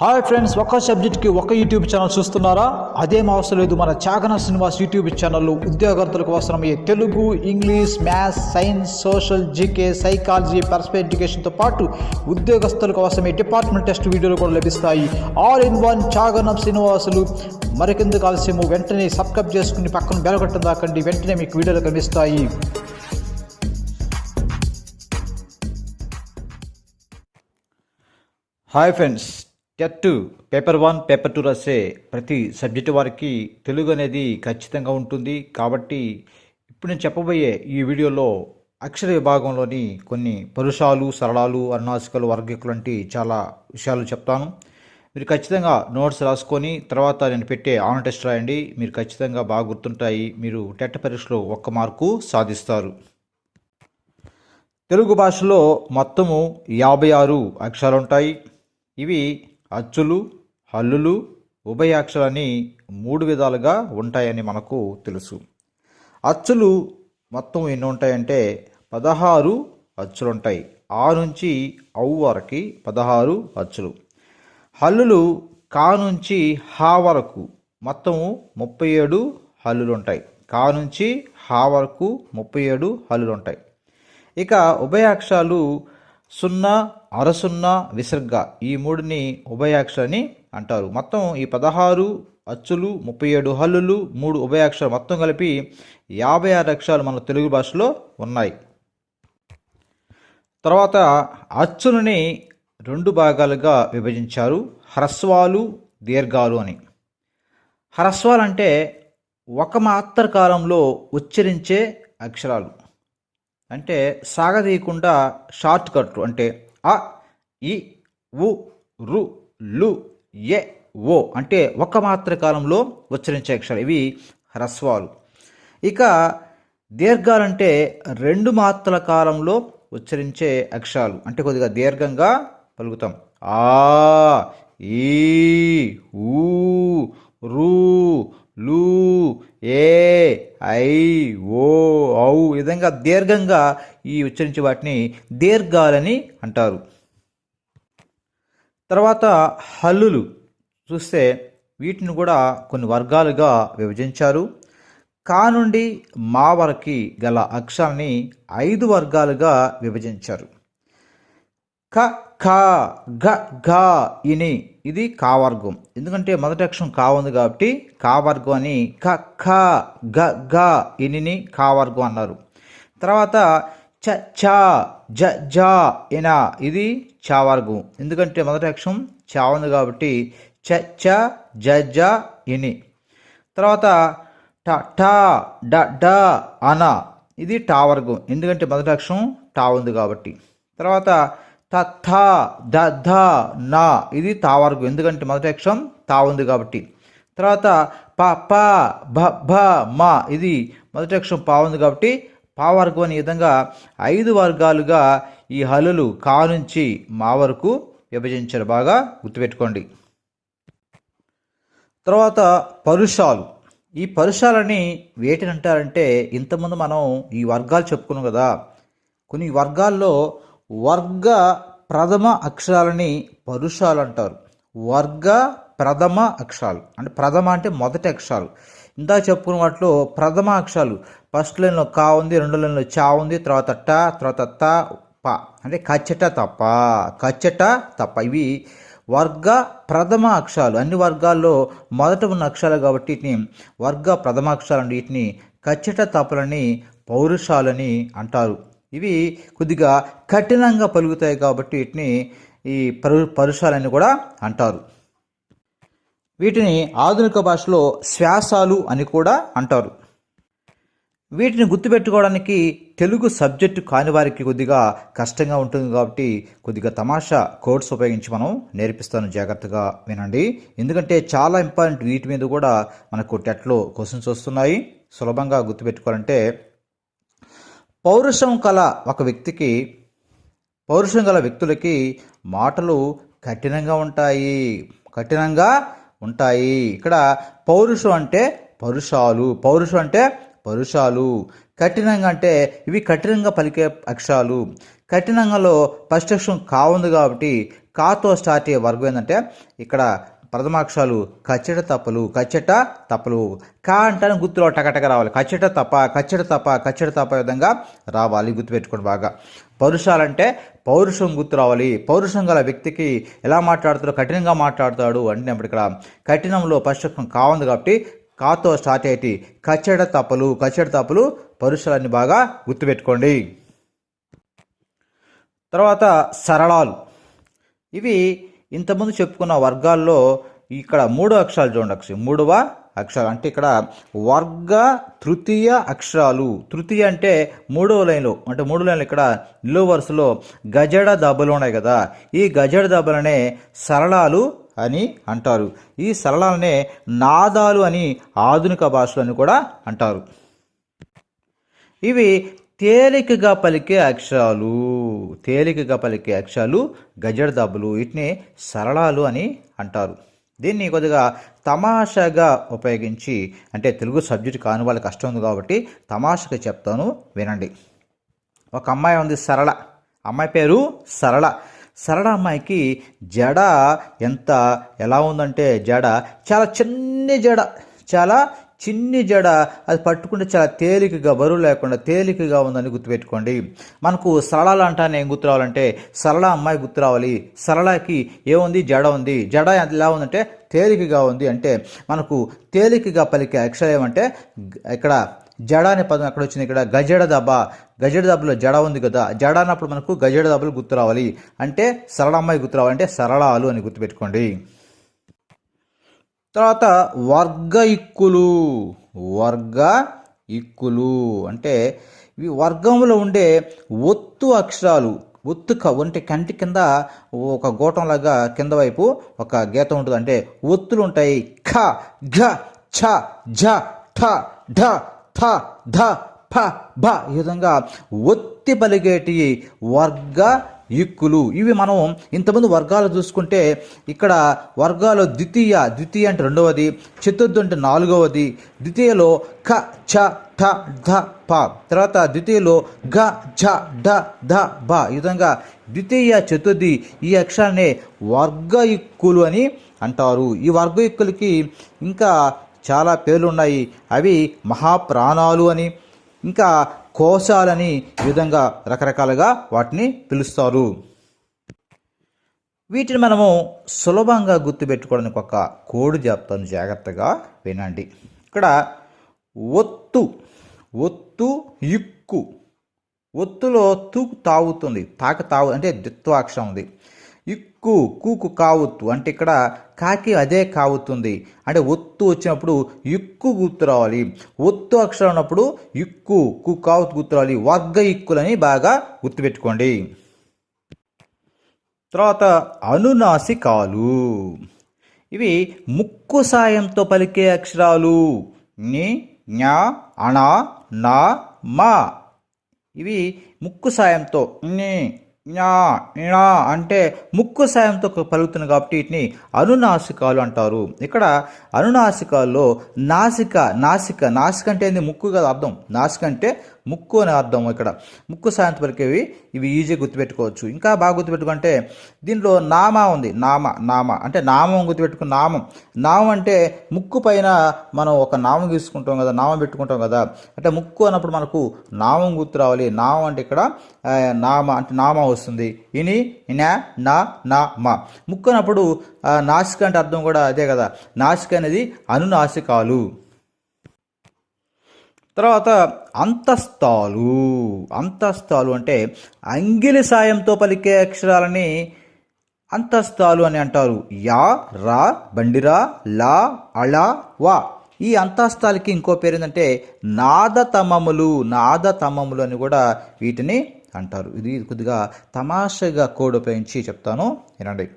Hi friends ఒక సబ్జెక్ట్కి ఒక యూట్యూబ్ ఛానల్ చూస్తున్నారా? అదేం అవసరం లేదు మన చాగన శ్రీనివాస్ యూట్యూబ్ ఛానల్లో ఉద్యోగార్థులకు అవసరమయ్యే Telugu English maths science social GK psychology personal ఎడ్యుకేషన్తో పాటు ఉద్యోగస్తులకు అవసరమయ్యే డిపార్ట్మెంట్ టెస్ట్ వీడియోలు కూడా లభిస్తాయి. All in one Chaganam Srinivasulu. మరికెందుకు ఆలస్యము? వెంటనే సబ్స్క్రైబ్ చేసుకుని పక్కన బెలగట్టం దాకండి. వెంటనే మీకు వీడియోలు కనిపిస్తాయి. Hi friends. TET paper one paper two రాసే ప్రతి సబ్జెక్ట్ వారికి తెలుగు అనేది ఖచ్చితంగా ఉంటుంది. కాబట్టి ఇప్పుడు నేను చెప్పబోయే ఈ వీడియోలో అక్షర విభాగంలోని కొన్ని పరుషాలు సరళాలు అన్నాసికలు వర్గికలు వంటి చాలా విషయాలు చెప్తాను. మీరు ఖచ్చితంగా నోట్స్ రాసుకొని తర్వాత నేను పెట్టే ఆన్ టెస్ట్ రాయండి. మీరు ఖచ్చితంగా బాగా గుర్తుంటాయి. మీరు టెట్ పరీక్షలో ఒక్క మార్కు సాధిస్తారు. తెలుగు భాషలో మొత్తము యాభై ఆరు అక్షరాలు ఉంటాయి. ఇవి అచ్చులు హల్లులు ఉభయాక్షరాలని మూడు విధాలుగా ఉంటాయని మనకు తెలుసు. అచ్చులు మొత్తం ఎన్ని ఉంటాయంటే పదహారు అచ్చులు ఉంటాయి ఆ నుంచి అవు వరకు పదహారు అచ్చులు. హల్లులు కా నుంచి హా వరకు మొత్తము ముప్పై ఏడు హల్లులు ఉంటాయి కా నుంచి హా వరకు ముప్పై ఏడు హల్లులు ఉంటాయి ఇక ఉభయాక్షాలు సున్నా అరసున్న విసర్గ ఈ మూడుని ఉభయాక్షరాన్ని అంటారు. మొత్తం ఈ పదహారు అచ్చులు ముప్పై ఏడు హల్లులు మూడు ఉభయాక్షరాలు మొత్తం కలిపి యాభై ఆరు అక్షరాలు మన తెలుగు భాషలో ఉన్నాయి. తర్వాత అచ్చులని రెండు భాగాలుగా విభజించారు. హ్రస్వాలు దీర్ఘాలు అని. హ్రస్వాలు అంటే ఒక మాత్ర కాలంలో ఉచ్చరించే అక్షరాలు. అంటే సాగదీయకుండా షార్ట్ కట్లు అంటే అ ఇ ఉ రు లు ఎ ఓ అంటే ఒక మాత్ర కాలంలో ఉచ్చరించే అక్షరాలు. ఇవి హ్రస్వాలు. ఇక దీర్ఘాలంటే రెండు మాత్రల కాలంలో ఉచ్చరించే అక్షరాలు. అంటే కొద్దిగా దీర్ఘంగా పలుకుతాం. ఆ ఈ ఊ రు లు ఏ ఐ ఓ ఔ విధంగా దీర్ఘంగా ఈ ఉచ్చరించే వాటిని దీర్ఘాలని అంటారు. తర్వాత హల్లులు చూస్తే వీటిని కూడా కొన్ని వర్గాలుగా విభజించారు. కా నుండి మా వరకు గల అక్షరాన్ని ఐదు వర్గాలుగా విభజించారు. క ఖ గ ఘ ఇని. ఇది కా వర్గం. ఎందుకంటే మొదటి అక్షరం కా ఉంది కాబట్టి కావర్గం అని క ఖ గ ఘ ఇనిని కావర్గం అన్నారు. తర్వాత చ చ జ జ ఇన. ఇది చావర్గం ఎందుకంటే మొదటి అక్షరం చా ఉంది కాబట్టి చ చ జ జ ఇని. తర్వాత ట ట డ డ అన. ఇది టా వర్గం. ఎందుకంటే మొదటి అక్షరం టా ఉంది కాబట్టి. తర్వాత త థ ద ధ నా. ఇది తా వరకు. ఎందుకంటే మొదటి అక్షరం తా ఉంది కాబట్టి. తర్వాత ప ప భ భ మా. ఇది మొదటి అక్షరం పా ఉంది కాబట్టి పా వర్గం అనే విధంగా ఐదు వర్గాలుగా ఈ హలులు కా నుంచి మా వరకు విభజించారు. బాగా గుర్తుపెట్టుకోండి. తర్వాత పరుషాలు. ఈ పరుషాలని వేటిని అంటారంటే ఇంతకుముందు మనం ఈ వర్గాలు చెప్పుకున్నాం కదా. కొన్ని వర్గాల్లో వర్గ ప్రథమ అక్షరాలని పరుషాలు అంటారు. వర్గ ప్రథమ అక్షరాలు. అంటే ప్రథమ అంటే మొదటి అక్షరాలు. ఇందా చెప్పుకున్న వాటిలో ప్రథమ అక్షరాలు. ఫస్ట్ లైన్లో కా ఉంది రెండు లైన్లో చా ఉంది తర్వాత ట తర్వాత త ప. అంటే కచ్చట తప్ప కచ్చట తప్ప. ఇవి వర్గ ప్రథమ అక్షరాలు. అన్ని వర్గాల్లో మొదట ఉన్న అక్షరాలు కాబట్టి వీటిని వర్గ ప్రథమ అక్షరాలు వీటిని కచ్చట తప్పులని పౌరుషాలని అంటారు. ఇవి కొద్దిగా కఠినంగా పలుకుతాయి కాబట్టి వీటిని ఈ పరు పరుషాలని కూడా అంటారు. వీటిని ఆధునిక భాషలో శ్వాసాలు అని కూడా అంటారు. వీటిని గుర్తుపెట్టుకోవడానికి తెలుగు సబ్జెక్టు కాని వారికి కొద్దిగా కష్టంగా ఉంటుంది కాబట్టి కొద్దిగా తమాషా కోడ్స్ ఉపయోగించి మనం నేర్పిస్తాను. జాగ్రత్తగా వినండి. ఎందుకంటే చాలా ఇంపార్టెంట్ వీటి మీద కూడా మనకు టెట్లో క్వశ్చన్స్ వస్తున్నాయి. సులభంగా గుర్తుపెట్టుకోవాలంటే పౌరుషం కల ఒక వ్యక్తికి పౌరుషం గల వ్యక్తులకి మాటలు కఠినంగా ఉంటాయి. కఠినంగా ఉంటాయి. ఇక్కడ పౌరుషం అంటే పరుషాలు. పౌరుషం అంటే పరుషాలు. కఠినంగా అంటే ఇవి కఠినంగా పలికే అక్షరాలు. కఠినంగాలో ఫస్ట్ అక్షరం కా ఉంది కాబట్టి కాతో స్టార్ట్ అయ్యే వర్గం ఏంటంటే ఇక్కడ ప్రథమాక్షరాలు కచ్చట తప్పలు కచ్చట తప్పలు. కా అంటానే గుర్తులో టకటక రావాలి. కచ్చట తప్ప కచ్చట తప్ప కచ్చట తప్ప విధంగా రావాలి గుర్తుపెట్టుకోండి బాగా. పౌరుషాలంటే పౌరుషం గుర్తు రావాలి. పౌరుషం గల వ్యక్తికి ఎలా మాట్లాడతాడో కఠినంగా మాట్లాడతాడు అంటే ఇక్కడ కఠినంలో పరిశుభ్రం కావుంది కాబట్టి కాతో స్టార్ట్ అయ్యి కచ్చడ తప్పలు కచ్చడ తప్పలు పరుషాలన్నీ బాగా గుర్తుపెట్టుకోండి. తర్వాత సరళాలు. ఇవి ఇంతకుముందు చెప్పుకున్న వర్గాల్లో ఇక్కడ మూడో అక్షరాలు చూడండి అక్షరం మూడవ అక్షరాలు. అంటే ఇక్కడ వర్గ తృతీయ అక్షరాలు. తృతీయ అంటే మూడవ లైన్లో. అంటే మూడు లైన్లు ఇక్కడ నిలువ వరుసలో గజడ దెబ్బలు ఉన్నాయి కదా. ఈ గజడ దెబ్బలనే సరళాలు అని అంటారు. ఈ సరళాలనే నాదాలు అని ఆధునిక భాషలని కూడా అంటారు. ఇవి తేలికగా పలికే అక్షరాలు తేలికగా పలికే అక్షరాలు గజడదబ్బులు వీటిని సరళాలు అని అంటారు. దీన్ని కొద్దిగా తమాషాగా ఉపయోగించి అంటే తెలుగు సబ్జెక్ట్ కాని వాళ్ళకి కష్టం ఉంది కాబట్టి తమాషగా చెప్తాను వినండి. ఒక అమ్మాయి ఉంది సరళ. అమ్మాయి పేరు సరళ. సరళ అమ్మాయికి జడ ఎంత ఎలా ఉందంటే జడ చాలా చిన్ని జడ చాలా చిన్ని జడ అది పట్టుకుంటే చాలా తేలికగా బరువు లేకుండా తేలికగా ఉందని గుర్తుపెట్టుకోండి. మనకు సరళాలు అంటానే ఏం గుర్తు రావాలంటే సరళ అమ్మాయి గుర్తు రావాలి సరళకి ఏముంది? జడ ఉంది. జడ ఎలా ఉందంటే తేలికగా ఉంది అంటే మనకు తేలికగా పలికే అక్షరం ఏమంటే ఇక్కడ జడ అనే పదం అక్కడ వచ్చింది? ఇక్కడ గజడ దెబ్బ. గజడ దెబ్బలో జడ ఉంది కదా. జడ అన్నప్పుడు మనకు గజడ దెబ్బలు గుర్తు రావాలి అంటే సరళ అమ్మాయి గుర్తు రావాలి అంటే సరళాలు అని గుర్తుపెట్టుకోండి. తర్వాత వర్గ ఇక్కులు. వర్గ ఇక్కులు అంటే ఇవి వర్గంలో ఉండే ఒత్తు అక్షరాలు. ఒత్తు క అంటే కంటి కింద ఒక గోటంలాగా కింద వైపు ఒక గీత ఉంటుంది. అంటే ఒత్తులు ఉంటాయి. ఖ ఘ ఛ ఝ ఠ ఢ థ ధ ఫ భ ఈ విధంగా ఒత్తి పలిగేటి వర్గ ఈక్కులు ఇవి మనం ఇంతమంది వర్గాలు చూసుకుంటే ఇక్కడ వర్గాలు ద్వితీయ ద్వితీయ అంటే రెండవది చతుర్థి అంటే నాలుగవది ద్వితీయలో ఖ ఛ ఠ ధ ప. తర్వాత ద్వితీయలో గ ఝ ఢ ధ భ ఈ విధంగా ద్వితీయ చతుర్థి ఈ అక్షరాన్ని వర్గ ఇక్కులు అని అంటారు. ఈ వర్గ ఇక్కులకి ఇంకా చాలా పేర్లు ఉన్నాయి అవి మహాప్రాణాలు అని ఇంకా కోశాలని ఈ విధంగా రకరకాలుగా వాటిని పిలుస్తారు. వీటిని మనము సులభంగా గుర్తుపెట్టుకోవడానికి ఒక కోడ్ చెప్తాను. జాగ్రత్తగా వినండి. ఇక్కడ ఒత్తు ఒత్తు ఇక్కు. ఒత్తులో తూకు తాగుతుంది. తాక తాగు అంటే ద్విత్వాక్షం ఉంది. కు కూకు కావుత్తు అంటే ఇక్కడ కాకి అదే కావుతుంది అంటే ఒత్తు వచ్చినప్పుడు ఇక్కు గుర్తు రావాలి ఒత్తు అక్షరం ఉన్నప్పుడు ఇక్కు కు కావుతు గుర్తు రావాలి వర్గ ఇక్కులని బాగా గుర్తుపెట్టుకోండి. తర్వాత అనునాసికాలు ఇవి ముక్కు సాయంతో పలికే అక్షరాలు. ని ఞ అణ నా మా. ఇవి ముక్కు సాయంతో ని ఞా ఞా అంటే ముక్కు సాయంతో పలుకుతుంది కాబట్టి వీటిని అనునాసికాలు అంటారు. ఇక్కడ అనునాసికాల్లో నాసిక నాసిక నాసిక అంటే ఏంది? ముక్కు కదా అర్థం. నాసిక అంటే ముక్కు అనే అర్థం ఇక్కడ. ముక్కు సాయంత్రం పలికేవి ఇవి ఈజీ గుర్తుపెట్టుకోవచ్చు. ఇంకా బాగా గుర్తుపెట్టుకుంటే దీంట్లో నామ ఉంది. నామ నామ. అంటే నామం గుర్తుపెట్టుకున్న నామం. నామం అంటే ముక్కు పైన మనం ఒక నామం తీసుకుంటాం కదా నామం పెట్టుకుంటాం కదా. అంటే ముక్కు అన్నప్పుడు మనకు నామం గుర్తు రావాలి. నామం అంటే ఇక్కడ నామ అంటే నామ వస్తుంది. ఇని నా నా నా మా. ముక్కు అన్నప్పుడు నాసిక అంటే అర్థం కూడా అదే కదా. నాసిక అనేది అనునాసికాలు. తర్వాత అంతస్తాలు అంతస్తాలు అంటే అంగిలి సాయంతో పలికే అక్షరాలని అంతస్తాలు అని అంటారు. యా రా బండిరా లా అళ వా. ఈ అంతస్తాలకి ఇంకో పేరు ఏంటంటే నాదతమములు నాదతమములు అని కూడా వీటిని అంటారు. ఇది కొద్దిగా తమాషగా కోడ్ ఉపయోగించి చెప్తాను. వినండి.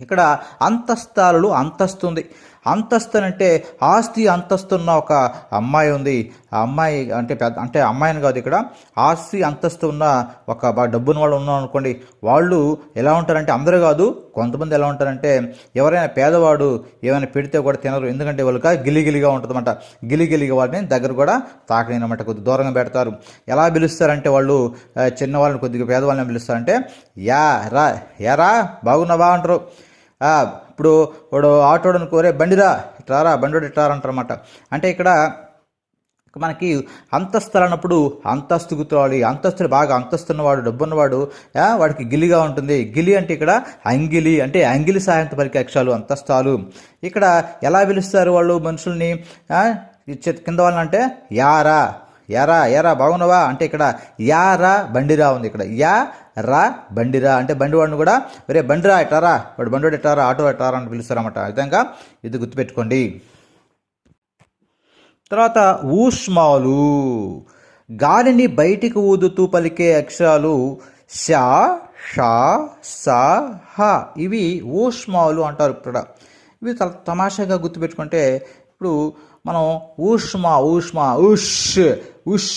ఇక్కడ అంతస్తాలు అంతస్తుంది అంతస్తునంటే ఆస్తి అంతస్తున్న ఒక అమ్మాయి ఉంది. ఆ అమ్మాయి అంటే పెద్ద అంటే అమ్మాయిని కాదు ఇక్కడ. ఆస్తి అంతస్తు ఉన్న ఒక బాగా డబ్బున్న వాళ్ళు ఉన్నాం అనుకోండి. వాళ్ళు ఎలా ఉంటారంటే అందరూ కాదు. కొంతమంది ఎలా ఉంటారంటే ఎవరైనా పేదవాడు ఏమైనా పెడితే కూడా తినరు. ఎందుకంటే వాళ్ళకి గిలిగిలిగా ఉంటుందన్నమాట. గిలిగిలిగా వాళ్ళని దగ్గర కూడా తాకలేనమాట కొద్ది దూరంగా పెడతారు. ఎలా పిలుస్తారంటే వాళ్ళు చిన్న వాళ్ళని కొద్దిగా పేదవాళ్ళని పిలుస్తారంటే యా రా ఎరా బాగున్నావా? అంటారు. ఇప్పుడు వాడు ఆటోడని కోరే బండిరా ఇట్లారా బండి ఇట్రారా అంటే ఇక్కడ మనకి అంతస్తులు అన్నప్పుడు అంతస్తు గుర్తురావాలి అంతస్తులు బాగా అంతస్తున్నవాడు డబ్బున్నవాడు వాడికి గిలిగా ఉంటుంది. గిలి అంటే ఇక్కడ అంగిలి అంటే అంగిలి సాయంతో పలికే అక్షరాలు అంతస్తాలు. ఇక్కడ ఎలా పిలుస్తారు వాళ్ళు మనుషుల్ని? కింద వాళ్ళంటే అంటే యారా. యారా యారా బాగున్నావా? అంటే ఇక్కడ యారా బండిరా ఉంది ఇక్కడ. యా రా బండిరా. అంటే బండివాడిని కూడా ఒరే బండిరా ఎట్టారా? వాడు బండివాడు ఎట్టారా? ఆటో ఎట్టారా అని పిలుస్తారన్నమాట. విధంగా ఇది గుర్తుపెట్టుకోండి. తర్వాత ఊష్మాలు. గాలిని బయటికి ఊదుతూ పలికే అక్షరాలు షా షా సా హ. ఇవి ఊష్మాలు అంటారు ఇక్కడ. ఇవి తమాషాగా గుర్తుపెట్టుకుంటే ఇప్పుడు మనం ఊష్మ ఊష్మ ఉష్ ఉష్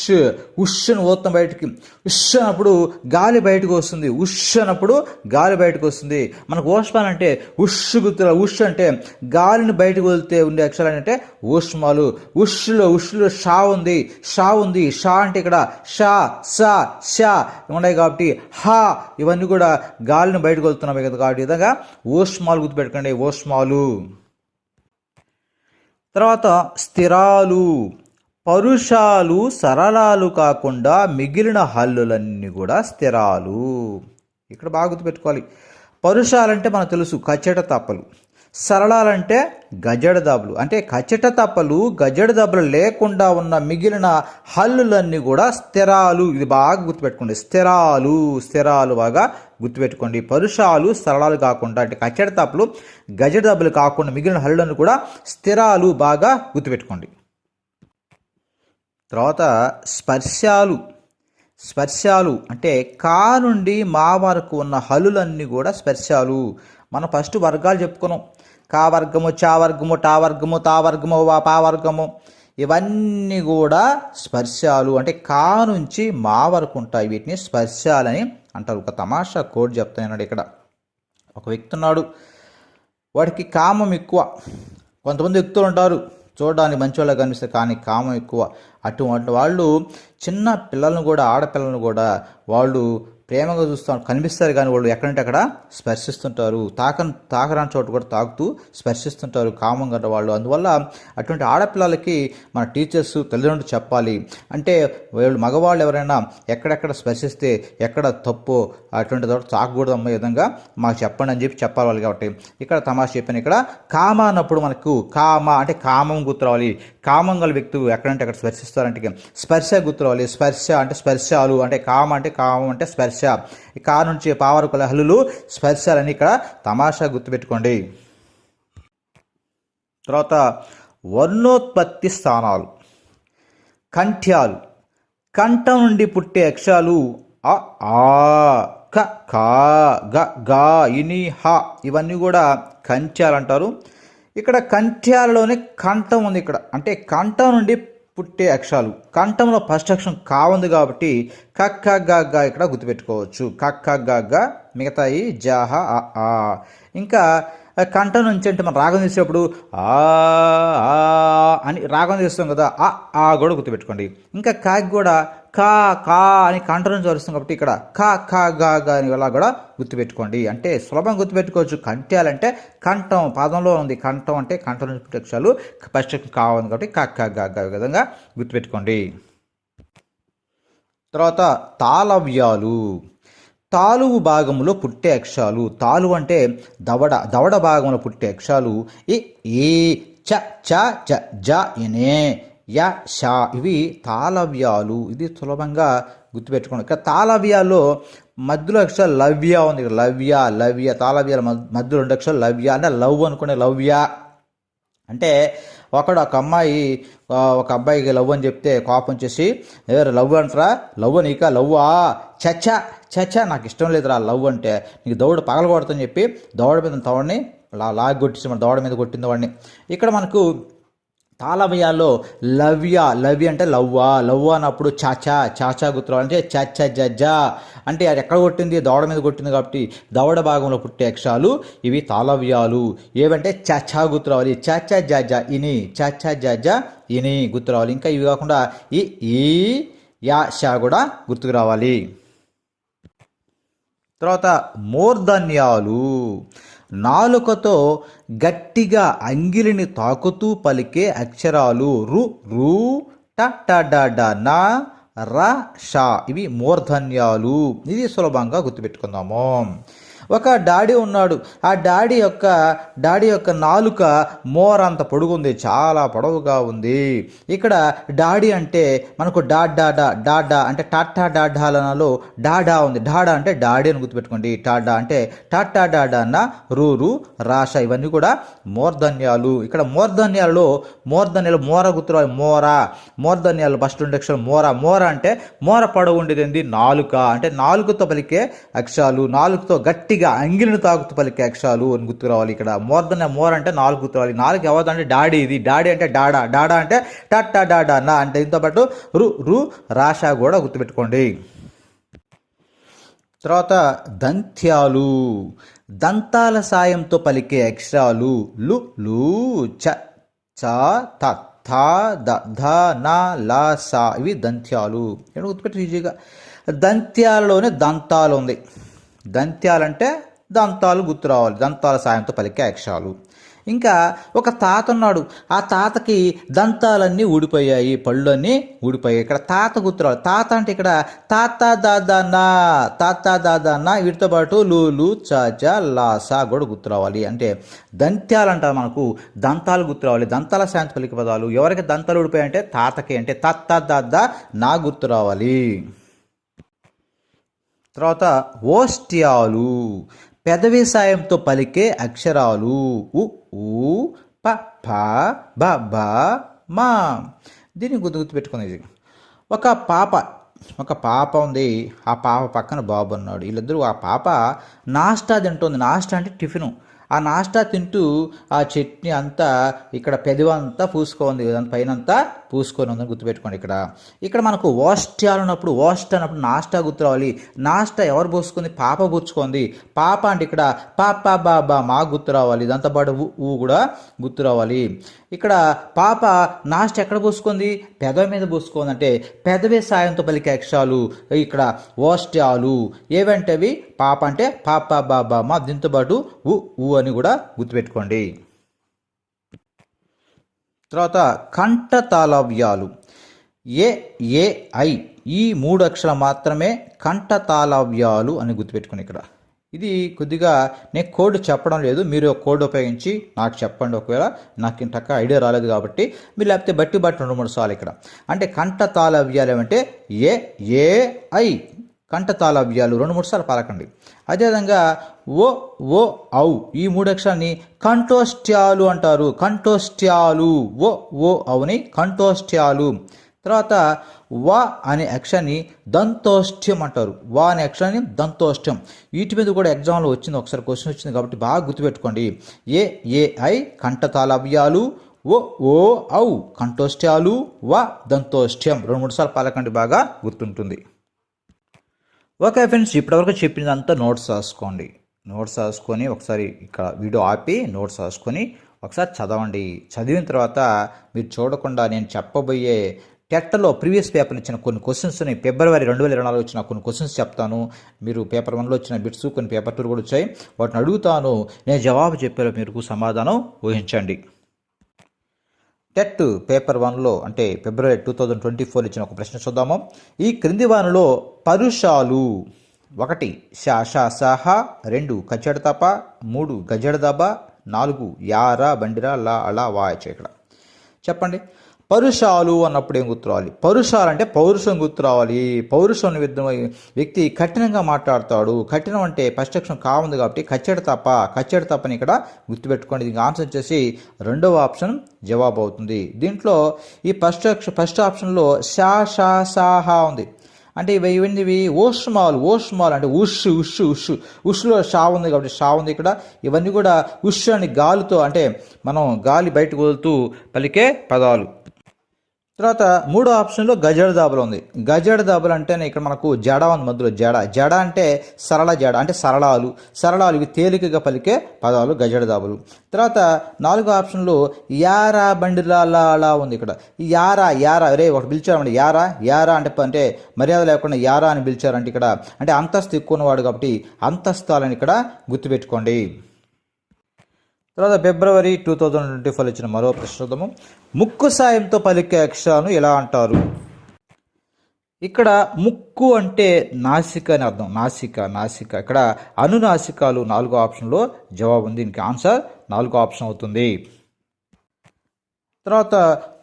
ఉష్ అని పోతాం బయటికి. ఉష్ అన్నప్పుడు గాలి బయటకు వస్తుంది. ఉష్ అన్నప్పుడు గాలి బయటకు వస్తుంది. మనకు ఊష్మాలు అంటే ఉష్ గుర్తు ఉష్ అంటే గాలిని బయటకు వదిలితే ఉండే అక్షరాలు అంటే ఊష్మాలు. ఉష్లో ఉష్లో షా ఉంది షా ఉంది. షా అంటే ఇక్కడ షా సా షా ఉన్నాయి కాబట్టి హా ఇవన్నీ కూడా గాలిని బయటకు వదులుతున్నాం కదా కాబట్టి విధంగా ఊష్మాలు గుర్తుపెట్టుకోండి. ఊష్మాలు. తర్వాత స్థిరాలు పరుషాలు సరళాలు కాకుండా మిగిలిన హల్లులన్నీ కూడా స్థిరాలు. ఇక్కడ బాగా గుర్తుపెట్టుకోవాలి. పరుషాలంటే మనకు తెలుసు కచ్చట తప్పలు. సరళాలంటే గజడ దబ్బలు అంటే కచ్చట తప్పలు గజడ దబ్బలు లేకుండా ఉన్న మిగిలిన హల్లులన్నీ కూడా స్థిరాలు. ఇది బాగా గుర్తుపెట్టుకోండి. స్థిరాలు స్థిరాలు బాగా గుర్తుపెట్టుకోండి. పరుషాలు సరళాలు కాకుండా అంటే కచ్చట తప్పలు గజడ దబ్బలు కాకుండా మిగిలిన హల్లులను కూడా స్థిరాలు బాగా గుర్తుపెట్టుకోండి. తర్వాత స్పర్శాలు. స్పర్శాలు అంటే కా నుండి మా వరకు ఉన్న హలులన్నీ కూడా స్పర్శాలు. మనం ఫస్ట్ వర్గాలు చెప్పుకున్నాం. కా వర్గము చా వర్గము వర్గము తా వర్గము వా పా వర్గము. ఇవన్నీ కూడా స్పర్శాలు. అంటే కా నుంచి మా వరకు ఉంటాయి వీటిని స్పర్శాలని అంటారు. ఒక తమాషా కోడ్ చెప్తాను ఇక్కడ. ఒక వ్యక్తి ఉన్నాడు. వాడికి కామం ఎక్కువ. కొంతమంది వ్యక్తులు ఉంటారు. చూడడానికి మంచివాళ్ళగా కనిపిస్తారు కానీ కామం ఎక్కువ. అటువంటి వాళ్ళు చిన్న పిల్లలను కూడా ఆడపిల్లలను కూడా వాళ్ళు ప్రేమగా చూస్తాం కనిపిస్తారు కానీ వాళ్ళు ఎక్కడంటే అక్కడ స్పర్శిస్తుంటారు. తాకని తాకరాని చోటు కూడా తాకుతూ స్పర్శిస్తుంటారు కామం వాళ్ళు. అందువల్ల అటువంటి ఆడపిల్లలకి మన టీచర్స్ తల్లిదండ్రులు చెప్పాలి. అంటే వాళ్ళు మగవాళ్ళు ఎవరైనా ఎక్కడెక్కడ స్పర్శిస్తే ఎక్కడ తప్పు అటువంటి చోట తాకకూడదు అమ్మే విధంగా మాకు చెప్పండి అని చెప్పి చెప్పాలి వాళ్ళు కాబట్టి. ఇక్కడ తమాష చెప్పాను ఇక్కడ కామ అన్నప్పుడు మనకు కామ అంటే కామం గుర్తురావాలి. కామంగల వ్యక్తులు ఎక్కడంటే అక్కడ స్పర్శిస్తారంటే స్పర్శ గుర్తురావాలి స్పర్శ అంటే స్పర్శాలు అంటే కామ అంటే కామం అంటే స్పర్శ. ఈ కా నుంచి పావరకుల హల్లులు స్పర్శాలని ఇక్కడ తమాషా గుర్తుపెట్టుకోండి. తర్వాత వర్ణోత్పత్తి స్థానాలు. కంఠ్యాలు. కంఠం నుండి పుట్టే అక్షరాలు అ ఆ క కా గ గా ఇని హ ఇవన్నీ కూడా కంఠ్యాలు అంటారు. ఇక్కడ కంఠ్యాలలోనే కంఠం ఉంది ఇక్కడ. అంటే కంఠం నుండి పుట్టే అక్షరాలు. కంఠంలో ఫస్ట్ అక్షరం కా ఉంది కాబట్టి కక్క గ ఇక్కడ గుర్తుపెట్టుకోవచ్చు. కక్క గ మిగతాయి జాహ ఆ ఆ. ఇంకా కంఠం నుంచి అంటే మనం రాగం తీసేటప్పుడు ఆ అని రాగం తీస్తాం కదా ఆ ఆ కూడా గుర్తుపెట్టుకోండి. ఇంకా కాకి కూడా కా కా అని కంఠం నుంచి వరుస్తాం కాబట్టి ఇక్కడ కా కా గా గా అని ఇలా కూడా గుర్తుపెట్టుకోండి. అంటే సులభంగా గుర్తుపెట్టుకోవచ్చు. కంఠాలంటే కంఠం పాదంలో ఉంది కంఠం అంటే కంఠం నుంచి పుట్టే ఫస్ట్ కా ఉంది కాబట్టి కా కా గా గా విధంగా గుర్తుపెట్టుకోండి. తర్వాత తాళవ్యాలు. తాలువు భాగంలో పుట్టే అక్షరాలు తాలు అంటే దవడ దవడ భాగంలో పుట్టే అక్షరాలు ఈ ఏ చ చ జ జ ఇనే య ష ఇవి తాళవ్యాలు. ఇది సులభంగా గుర్తుపెట్టుకోండి. ఇక్కడ తాళవ్యాల్లో మధ్యలో అక్షరాలు లవ్య ఉంది. ఇక్కడ లవ్య లవ్య తాళవ్యాల మధ్యలో రెండు అక్షరాలు లవ్య అంటే లవ్ అనుకునే లవ్య. అంటే ఒకడు ఒక అమ్మాయి ఒక అబ్బాయికి లవ్ అని చెప్తే కోపం వచ్చేసి ఎవరు లవ్ అంటారా? లవ్ నీక? లవ్వా? చచ్చా చచ్చా నాకు ఇష్టం లేదురా లవ్ అంటే. నీకు దౌడ పగలగొడతని చెప్పి దౌడ మీద తవడిని లా లాగి కొట్టేసి మన దౌడ మీద కొట్టింది వాడిని. ఇక్కడ మనకు తాళవయాల్లో లవ్య లవ్య అంటే లవ్వ లవ్ అన్నప్పుడు చాచా చాచా గుర్తురావు అంటే చచ్చ జజ్జా అంటే అది ఎక్కడ కొట్టింది? దవడ మీద కొట్టింది కాబట్టి దవడ భాగంలో పుట్టే అక్షరాలు ఇవి తాళవ్యాలు. ఏవంటే చచ్చా గుర్తురావాలి. చచ్చ జజ్జ ఇని. చచ్చ జజ్జ ఇని గుర్తురావాలి. ఇంకా ఇవి కాకుండా ఈ ఈ యా షా కూడా గుర్తుకు రావాలి. తర్వాత మూర్ధన్యాలు నాలుకతో గట్టిగా అంగిలిని తాకుతూ పలికే అక్షరాలు రు రు ట ట డ డ నా ర ష. ఇవి మూర్ధన్యాలు ఇది సులభంగా గుర్తుపెట్టుకుందాము. ఒక డాడీ ఉన్నాడు. ఆ డాడీ యొక్క డాడీ యొక్క నాలుక మోరంత పొడుగుంది చాలా పొడవుగా ఉంది. ఇక్కడ డాడీ అంటే మనకు డాడా డాడా అంటే టాటా డాడాలలో డాడా ఉంది. డాడా అంటే డాడీ అని గుర్తుపెట్టుకోండి. టాడా అంటే టాటా డాడా అన్న రూరు రాష ఇవన్నీ కూడా మోర్ధన్యాలు. ఇక్కడ మోర్ధన్యాలలో మోర్ధన్యాలు మోర గుర్తురాలి మోర మోర్ధన్యాలు ఫస్ట్ ఉండే అక్షరం మోర. మోర అంటే మోర పొడవు ఉండేది నాలుక. అంటే నాలుగుతో పలికే అక్షరాలు. నాలుగుతో గట్టి ఈజీగా అంగిలిని తాకుతూ పలికే అక్షరాలు అని గుర్తు రావాలి ఇక్కడ మోర్ధన్య మోర్ అంటే నాలుగు గుర్తు రావాలి నాలుగు ఎవరు అంటే డాడీ ఇది. డాడీ అంటే డాడా. డాడా అంటే టట్టా డాడా నా అంటే దీంతో పాటు రు రు రాషా కూడా గుర్తుపెట్టుకోండి. తర్వాత దంత్యాలు. దంతాల సాయంతో పలికే అక్షరాలు లు లు చ చ త థ ద ధ న ల స ఇవి దంత్యాలు. ఇక్కడ గుర్తుపెట్టి ఈజీగా. దంత్యాలలోనే దంతాలు ఉంది. దంత్యాలంటే దంతాలు గుర్తు రావాలి. దంతాల సాయంతో పలికే అక్షరాలు. ఇంకా ఒక తాత ఉన్నాడు. ఆ తాతకి దంతాలన్నీ ఊడిపోయాయి. పళ్ళు అన్నీ ఊడిపోయాయి. ఇక్కడ తాత గుర్తురావాలి తాత అంటే ఇక్కడ తాత దాదానా తాత దాదానా వీటితో పాటు లూలు చాచా లాసా కూడా గుర్తురావాలి అంటే దంత్యాలు అంటారు మనకు. దంతాలు గుర్తురావాలి దంతాల శాంతి పలికి పదాలు. ఎవరికి దంతాలు ఊడిపోయాయి అంటే తాతకి. అంటే తాత దాదా నా గుర్తు రావాలి. తర్వాత ఓష్ట్యాలు పెదవి సాయంతో పలికే అక్షరాలు ఉ ఊ ప ప బ బ మా. దీన్ని గుర్తు గుర్తుపెట్టుకునేది ఒక పాప ఒక పాప ఉంది. ఆ పాప పక్కన బాబు ఉన్నాడు. వీళ్ళిద్దరూ ఆ పాప నాస్టా తింటుంది. నాస్టా అంటే టిఫిను. ఆ నాస్టా తింటూ ఆ చట్నీ అంతా ఇక్కడ పెదవంతా పూసుకోంది. దాని పైన అంతా పూసుకొని ఉందని గుర్తుపెట్టుకోండి ఇక్కడ. ఇక్కడ మనకు వాస్ట్యాలు ఉన్నప్పుడు వాస్ట్ అన్నప్పుడు నాస్టా గుర్తు రావాలి. నాస్టా ఎవరు పోసుకుంది? పాప పూచుకుంది పాప అంటే ఇక్కడ పాప బాబా మా గుర్తు రావాలి. దాంతోపాటు ఊ కూడా గుర్తు రావాలి. ఇక్కడ పాప నాస్ట్ ఎక్కడ పూసుకుంది? పెదవి మీద పూసుకుంది అంటే పెదవి సాయంతో పలికే అక్షరాలు ఇక్కడ ఓష్ట్యాలు ఏవంటే పాప అంటే పాప బాబా మా దీంతో పాటు ఊ ఊ అని కూడా గుర్తుపెట్టుకోండి. తర్వాత కంఠ తాళవ్యాలు ఏ ఏ ఐ ఈ మూడు అక్షరాలు మాత్రమే కంఠ తాళవ్యాలు అని గుర్తుపెట్టుకుని ఇక్కడ. ఇది కొద్దిగా నేను కోడ్ చెప్పడం లేదు మీరు ఒక కోడ్ ఉపయోగించి నాకు చెప్పండి ఒకవేళ. నాకు ఇంతక ఐడియా రాలేదు కాబట్టి మీరు లేకపోతే బట్టి బట్టి రెండు మూడు సార్లు ఇక్కడ. అంటే కంఠ తాళవ్యాలు ఏమంటే ఏ ఏ ఐ. కంఠ తాళవ్యాలు రెండు మూడు సార్లు పలకండి. అదేవిధంగా ఓ ఓ ఔ. ఈ మూడు అక్షరాన్ని కంఠోష్ట్యాలు అంటారు. కంఠోష్ట్యాలు. ఓ ఓ అవుని కంఠోష్ట్యాలు. తర్వాత వా అనే అక్షరాన్ని దంతోష్ఠ్యం అంటారు. వా అనే అక్షరాన్ని దంతోష్ఠ్యం. వీటి మీద కూడా ఎగ్జామ్లో వచ్చింది ఒకసారి క్వశ్చన్ వచ్చింది కాబట్టి బాగా గుర్తుపెట్టుకోండి. ఏ ఏ ఐ కంఠతాళవ్యాలు ఓ ఓ ఔ కంఠోష్ఠ్యాలు వా దంతోష్ఠ్యం. రెండు మూడు సార్లు పాలకండి బాగా గుర్తుంటుంది. ఓకే ఫ్రెండ్స్ ఇప్పటివరకు చెప్పినదంతా నోట్స్ రాసుకోండి. నోట్స్ రాసుకొని ఒకసారి ఇక్కడ వీడియో ఆపి నోట్స్ రాసుకొని ఒకసారి చదవండి. చదివిన తర్వాత మీరు చూడకుండా నేను చెప్పబోయే టెట్టలో ప్రీవియస్ పేపర్ ఇచ్చిన కొన్ని క్వశ్చన్స్ని ఫిబ్రవరి రెండు వేల ఇరవై నాలుగు వచ్చిన కొన్ని క్వశ్చన్స్ చెప్తాను. మీరు పేపర్ వన్లో వచ్చిన బిట్స్ కొన్ని పేపర్ టూలు కూడా వచ్చాయి. వాటిని అడుగుతాను. నేను జవాబు చెప్పే మీకు సమాధానం ఊహించండి. టెట్ పేపర్ వన్లో అంటే February two thousand twenty four ఇచ్చిన ఒక ప్రశ్న చూద్దాము. ఈ క్రింది వానలో పరుషాలు ఒకటి షా షా రెండు కచ్చడతప మూడు గజడదబ నాలుగు యారా బండిరా లా అలా వాయచ ఇక్కడ. చెప్పండి. పరుషాలు అన్నప్పుడు ఏం గుర్తు రావాలి పరుషాలు అంటే పౌరుషం గుర్తు రావాలి పౌరుషం అనే వ్యక్తి కఠినంగా మాట్లాడతాడు. కఠినం అంటే ఫస్ట్ కావుంది కాబట్టి కచ్చడి తప్ప కచ్చడి తప్పని ఇక్కడ గుర్తుపెట్టుకోండి. దీనికి ఆన్సర్ వచ్చేసి రెండవ ఆప్షన్ జవాబు అవుతుంది. దీంట్లో ఈ ఫస్ట్ ఫస్ట్ ఆప్షన్లో షా షా సాహా ఉంది. అంటే ఇవి ఇవన్నీ ఓష్మాలు ఓష్మాలు అంటే ఉష్ ఉష్ ఉష్. ఉష్లో షా ఉంది కాబట్టి షా ఉంది ఇక్కడ. ఇవన్నీ కూడా ఉష్ అని గాలితో అంటే మనం గాలి బయటకు వదులుతూ పలికే పదాలు. తర్వాత మూడో ఆప్షన్లో గజడ దాబలు ఉంది. గజడ దాబలు అంటేనే ఇక్కడ మనకు జడ ఉంది మధ్యలో జడ. జడ అంటే సరళ జడ అంటే సరళాలు. సరళాలు ఇవి తేలికగా పలికే పదాలు గజడ దాబలు. తర్వాత నాలుగో ఆప్షన్లో యారా బండిలాలా ఉంది ఇక్కడ. ఈ యారా యారా. రే ఒకటి పిలిచారండి. యారా యారా అంటే అంటే మర్యాద లేకుండా యారా అని పిలిచారంటే ఇక్కడ. అంటే అంతస్తు ఎక్కువ ఉన్నవాడు కాబట్టి అంతస్తాలని ఇక్కడ గుర్తుపెట్టుకోండి. తర్వాత February two thousand twenty four ఇచ్చిన మరో ప్రశ్నోత్తము ముక్కు సాయంతో పలికే అక్షరాలను ఎలా అంటారు? ఇక్కడ ముక్కు అంటే నాసిక అని అర్థం. నాసిక నాసిక. ఇక్కడ అనునాసికాలు నాలుగో ఆప్షన్లో జవాబు ఉంది. దీనికి ఆన్సర్ నాలుగో ఆప్షన్ అవుతుంది. తర్వాత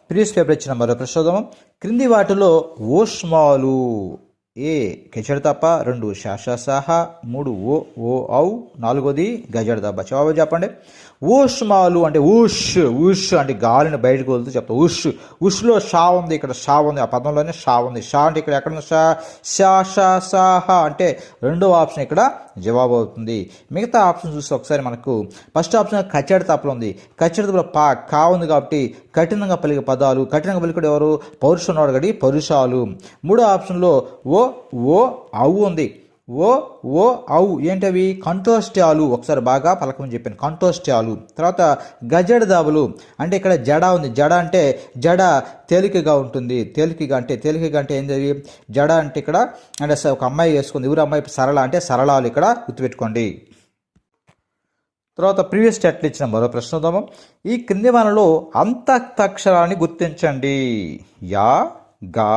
ప్రీవియస్ పేపర్ ఇచ్చిన మరో ప్రశ్నోత్తమం క్రింది వాటిలో ఓష్మాలు ఏ కెచడ తప్ప రెండు శాషాసాహ మూడు ఓ ఓ ఔ నాలుగోది గజడ జవాబు చెప్పండి. ఊష్మాలు అంటే ఊష్ ఊష్ అంటే గాలిని బయటకు వదులుతూ చెప్తా ఉష్ ఉష్లో షా ఉంది ఇక్కడ షా ఉంది ఆ పదంలోనే షా ఉంది. షా అంటే ఇక్కడ ఎక్కడ షా షా షా సాహ అంటే రెండో ఆప్షన్ ఇక్కడ జవాబు అవుతుంది. మిగతా ఆప్షన్ చూస్తే ఒకసారి మనకు ఫస్ట్ ఆప్షన్ కచ్చడి తప్పలు ఉంది. కచ్చడి తప్పలో పా కా ఉంది కాబట్టి కఠినంగా పలికే పదాలు. కఠినంగా పలికడు ఎవరు? పౌరుషం అడగడి పౌరుషాలు. మూడో ఆప్షన్లో ఓ ఓ అవు ఉంది. ఓ ఓ అవు ఏంటవి? కంఠోష్ట్యాలు ఒకసారి బాగా పలకమని చెప్పాను. కంఠోష్ట్యాలు తర్వాత గజడదాబులు అంటే ఇక్కడ జడ ఉంది. జడ అంటే జడ తేలికగా ఉంటుంది. తేలికగా అంటే తేలికగా అంటే ఏంటది జడ అంటే ఇక్కడ అంటే ఒక అమ్మాయి వేసుకుంది. ఎవరు అమ్మాయి? సరళ. అంటే సరళాలు ఇక్కడ గుర్తుపెట్టుకోండి. తర్వాత ప్రీవియస్ టెట్లు ఇచ్చిన మరో ప్రశ్న చూద్దాము ఈ క్రింది వనలో అంతక్తాక్షరాన్ని గుర్తించండి. యా గా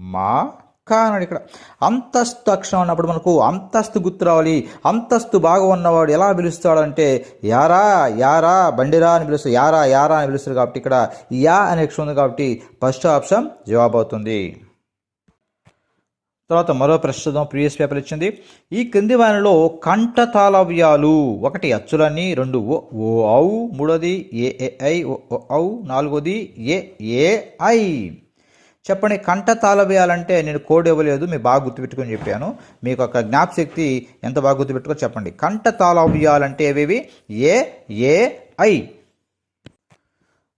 మా కా అన్నాడు ఇక్కడ. అంతస్తు అక్షరం అన్నప్పుడు మనకు అంతస్తు గుర్తు రావాలి. అంతస్తు బాగా ఉన్నవాడు ఎలా పిలుస్తాడు అంటే యారా యారా బండిరా అని పిలుస్తారు. యారా యారా అని పిలుస్తారు కాబట్టి ఇక్కడ యా అనే అక్షరం ఉంది కాబట్టి ఫస్ట్ ఆప్షన్ జవాబు అవుతుంది. తర్వాత మరో ప్రశ్న ప్రీవియస్ పేపర్ ఇచ్చింది. ఈ క్రింది వారిలో కంఠ తాళవ్యాలు ఒకటి అచ్చులని రెండు ఓ ఓ ఔ మూడోది ఏ ఏ ఐ ఓ ఓ ఔ నాలుగోది ఏ ఏ ఐ. చెప్పండి కంఠ తాళవ్యాలంటే నేను కోడ్ ఇవ్వలేదు మీరు బాగా గుర్తుపెట్టుకొని చెప్పాను. మీకు ఒక జ్ఞాపశక్తి ఎంత బాగా గుర్తుపెట్టుకో చెప్పండి. కంఠ తాళవేయాలంటే ఏవేవి? ఏ ఏ ఐ.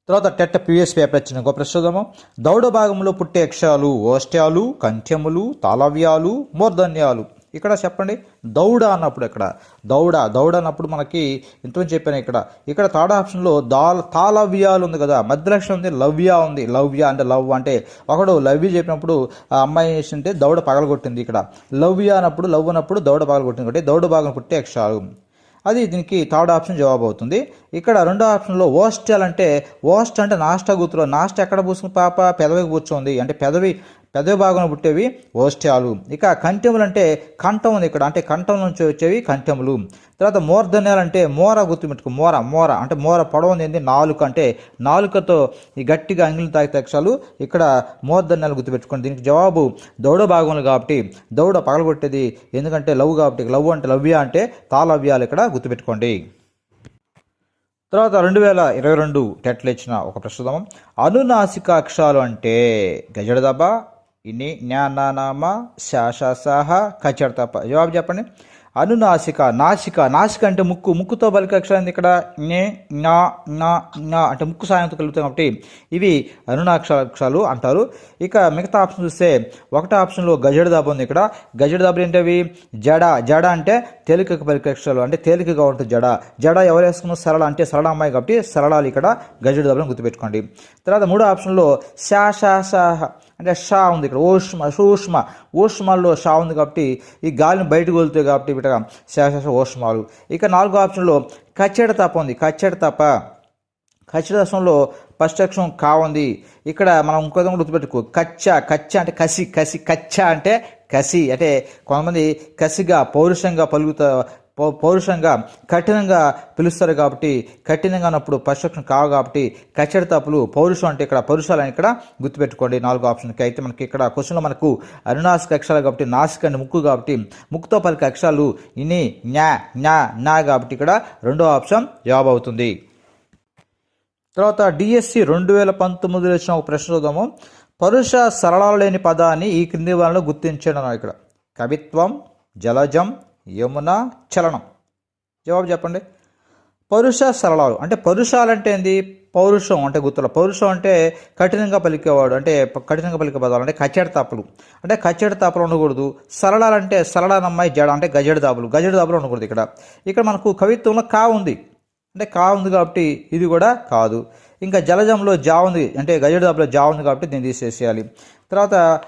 తర్వాత టెట్ ప్రీవియస్ పేపర్ ఇచ్చిన గొప్ప ప్రస్తుతము దౌడ భాగంలో పుట్టే అక్షరాలు ఓష్ట్యాలు కంఠ్యములు తాళవ్యాలు మూర్ధన్యాలు. ఇక్కడ చెప్పండి దౌడ అన్నప్పుడు ఇక్కడ దౌడ దౌడ అన్నప్పుడు మనకి ఇంతమంది చెప్పాను ఇక్కడ. ఇక్కడ థర్డ్ ఆప్షన్లో దాల్ తాళవ్యాలు ఉంది కదా మధ్యలక్షణం ఉంది లవ్య ఉంది. లవ్య అంటే లవ్ అంటే ఒకడు లవ్య చెప్పినప్పుడు ఆ అమ్మాయి చేసింటే దౌడ పగలగొట్టింది ఇక్కడ. లవ్య అన్నప్పుడు లవ్ అన్నప్పుడు దౌడ పగలగొట్టింది కాబట్టి దౌడ భాగం పుట్టే అక్షరాలు. అది దీనికి థర్డ్ ఆప్షన్ జవాబు అవుతుంది. ఇక్కడ రెండో ఆప్షన్లో ఓస్టల్ అంటే ఓస్ట్ అంటే నాష్టా గుర్తులో నాష్ట ఎక్కడ పూసుకుని పాప? పెదవికి కూర్చోంది అంటే పెదవి పెదవి భాగంలో పుట్టేవి ఓస్ట్యాలు ఇక కంఠెములు అంటే కంఠం ఉంది ఇక్కడ. అంటే కంఠం నుంచి వచ్చేవి కంఠములు. తర్వాత మోర్ధన్యాలు అంటే మోర గుర్తుపెట్టుకు మోర మోర. అంటే మోర పొడవు ఏంది నాలుక అంటే నాలుకతో ఈ గట్టిగా అంగిలి తాకితే అక్షరాలు. ఇక్కడ మోర్ధన్యాలు గుర్తుపెట్టుకోండి దీనికి జవాబు దౌడ భాగంలో కాబట్టి దౌడ పగలగొట్టేది. ఎందుకంటే లవ్ కాబట్టి లవ్ అంటే లవ్య అంటే తాళవ్యాలు ఇక్కడ గుర్తుపెట్టుకోండి తర్వాత రెండు వేల ఇరవై రెండు టెట్లు ఇచ్చిన ఒక ప్రస్తుతం అనునాసిక అక్షరాలు అంటే గజడదబ ఇని జ్ఞానానామ శాషాసాహ కచడ తప్ప జవాబు చెప్పండి. అనునాసిక నాసిక నాసిక అంటే ముక్కు. ముక్కుతో పలికే అక్షరం ఇక్కడ? నే నా నా నా అంటే ముక్కు సాయంతో కలుగుతాం కాబట్టి ఇవి అనునాక్షరాలు అంటారు. ఇక మిగతా ఆప్షన్ చూస్తే ఒకటో ఆప్షన్లో గజడ దాబు ఉంది ఇక్కడ. గజడ దాబులు ఏంటవి? జడ. జడ అంటే తేలికగా పలికే అక్షరాలు. అంటే తేలికగా ఉంటుంది జడ. జడ ఎవరు వేసుకున్న సరళ. అంటే సరళ అమ్మాయి కాబట్టి సరళాలు ఇక్కడ గజడ దాబులను గుర్తుపెట్టుకోండి. తర్వాత మూడో ఆప్షన్లో శా అంటే షా ఉంది ఇక్కడ ఓష్మ సూక్ష్మ ఓష్మాల్లో షా ఉంది కాబట్టి ఈ గాలిని బయటకు వెళ్తాయి కాబట్టి ఇట శాశ్వత శా ఓష్మాలు. ఇక నాలుగో ఆప్షన్లో కచ్చడ తప్ప ఉంది కచ్చడ తప్ప ఖచ్చితంలో ఫస్ట్ అక్షరం కా ఉంది. ఇక్కడ మనం ఇంకో గుర్తుపెట్టుకో కచ్చ కచ్చ అంటే కసి కసి కచ్చ అంటే కసి. అంటే కొంతమంది కసిగా పౌరుషంగా పలుకుతా పౌరుషంగా కఠినంగా పిలుస్తారు కాబట్టి కఠినంగా ఉన్నప్పుడు ఫస్ట్ కావు కాబట్టి కచ్చడి తప్పులు పౌరుషం అంటే ఇక్కడ పౌరుషాలని ఇక్కడ గుర్తుపెట్టుకోండి. నాలుగో ఆప్షన్కి అయితే మనకి ఇక్కడ క్వశ్చన్లో మనకు అనునాసిక అక్షరాలు కాబట్టి నాసిక అంటే ముక్కు కాబట్టి ముక్కుతో పలికే అక్షరాలు ఇని న్యా న్యా న్యా కాబట్టి ఇక్కడ రెండో ఆప్షన్ జవాబు అవుతుంది. తర్వాత డిఎస్సి రెండు వేల పంతొమ్మిదిలో వచ్చిన ఒక ప్రశ్న చూద్దాము. పరుష సరళాలు లేని పదాన్ని ఈ క్రింది వాళ్ళలో గుర్తించడం ఇక్కడ. కవిత్వం జలజం యమున చలనం. జవాబు చెప్పండి. పరుష సరళాలు. అంటే పరుషాలంటే ఏంది? పౌరుషం అంటే గుర్తుల పౌరుషం అంటే కఠినంగా పలికేవాడు. అంటే కఠినంగా పలికే పదాలు. అంటే కచ్చడి తాపులు. అంటే కచ్చడి తాపులు ఉండకూడదు సరళాలంటే సరళానమ్మాయి జడ. అంటే గజడి దాపులు గజడి దాపులు ఉండకూడదు ఇక్కడ. ఇక్కడ మనకు కవిత్వంలో కా ఉంది. అంటే కా ఉంది కాబట్టి ఇది కూడా కాదు. ఇంకా జలజంలో జా ఉంది. అంటే గజడి దాపులో జా ఉంది కాబట్టి దీన్ని తీసేసేయాలి. తర్వాత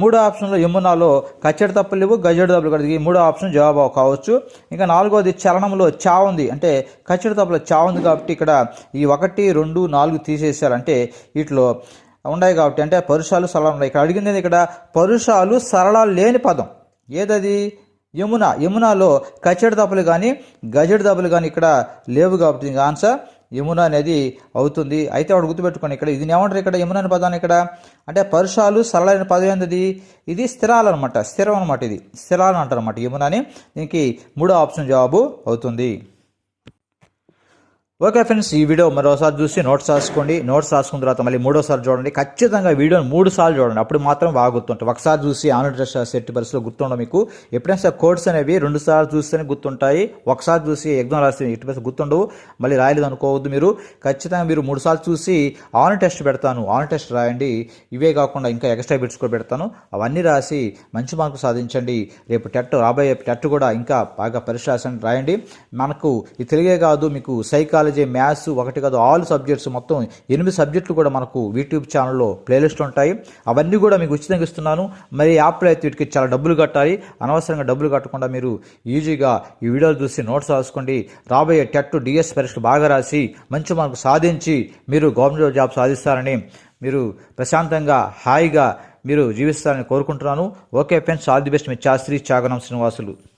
మూడో ఆప్షన్లో యమునాలో కచ్చడి తప్పులు లేవు గజడి తప్పులు కూడా ఈ మూడో ఆప్షన్ జవాబు కావచ్చు. ఇంకా నాలుగోది చలనంలో చా ఉంది. అంటే కచ్చడి తప్పులో చా ఉంది కాబట్టి ఇక్కడ ఈ ఒకటి రెండు నాలుగు తీసేసారంటే వీటిలో ఉన్నాయి కాబట్టి అంటే పరుషాలు సరళాలు ఉన్నాయి. ఇక్కడ అడిగింది ఇక్కడ? పరుషాలు సరళాలు లేని పదం. ఏదది? యమున. యమునాలో కచ్చడి దెబ్బలు కానీ గజడి దెబ్బలు కానీ ఇక్కడ లేవు కాబట్టి ఇంకా ఆన్సర్ యమున అనేది అవుతుంది. అయితే వాడు గుర్తుపెట్టుకోండి ఇక్కడ ఇది ఏమంటారు ఇక్కడ? యమున అనే పదాన్ని ఇక్కడ? అంటే పరుషాలు సరళైన పదం ఏంది ఇది స్థిరాలు అనమాట స్థిరం అనమాట ఇది. స్థిరాలు అంటారు అనమాట యమున అని దీనికి మూడో ఆప్షన్ జవాబు అవుతుంది. ఓకే ఫ్రెండ్స్ ఈ వీడియో మరోసారి చూసి నోట్స్ రాసుకోండి. నోట్స్ రాసుకున్న తర్వాత మళ్ళీ మూడోసారి చూడండి. ఖచ్చితంగా వీడియోని మూడు సార్లు చూడండి. అప్పుడు మాత్రం బాగా గుర్తుంటాయి ఒకసారి చూసి ఆన్లైన్ సెట్ పరిస్థితులు గుర్తుండవు మీకు. ఎప్పుడైనా సరే కోడ్స్ అనేవి రెండు సార్లు చూస్తేనే గుర్తుంటాయి. ఒకసారి చూసి ఎగ్జామ్ రాస్తే ఎట్టి పరిస్థితులు గుర్తుండవు. మళ్ళీ రాయలేదు అనుకోవద్దు మీరు. ఖచ్చితంగా మీరు మూడు సార్లు చూసి ఆన్లైన్ టెస్ట్ పెడతాను. ఆన్లైన్ టెస్ట్ రాయండి. ఇవే కాకుండా ఇంకా ఎక్స్ట్రా బిట్స్ కూడా పెడతాను. అవన్నీ రాసి మంచి మార్కులు సాధించండి. రేపు టెట్ రాబోయే టెట్ కూడా ఇంకా బాగా పరీక్ష రాసండి రాయండి. మనకు ఇది తెలియే కాదు. మీకు సైకాలజీ మ్యాథ్స్ ఒకటి కాదు ఆల్ సబ్జెక్ట్స్ మొత్తం ఎనిమిది సబ్జెక్టులు కూడా మనకు యూట్యూబ్ ఛానల్లో ప్లేలిస్ట్ ఉంటాయి. అవన్నీ కూడా మీకు ఉచితంగా ఇస్తున్నాను. మరి యాప్లో అయితే వీటికి చాలా డబ్బులు కట్టాలి. అనవసరంగా డబ్బులు కట్టకుండా మీరు ఈజీగా ఈ వీడియోలు చూసి నోట్స్ రాసుకోండి. రాబోయే టెట్ డిఎస్ పరీక్షలు బాగా రాసి మంచి మార్కు సాధించి మీరు గవర్నమెంట్ జాబ్ సాధిస్తారని మీరు ప్రశాంతంగా హాయిగా మీరు జీవిస్తారని కోరుకుంటున్నాను. Okay friends all the best me Shastri Chaganam Srinivasulu.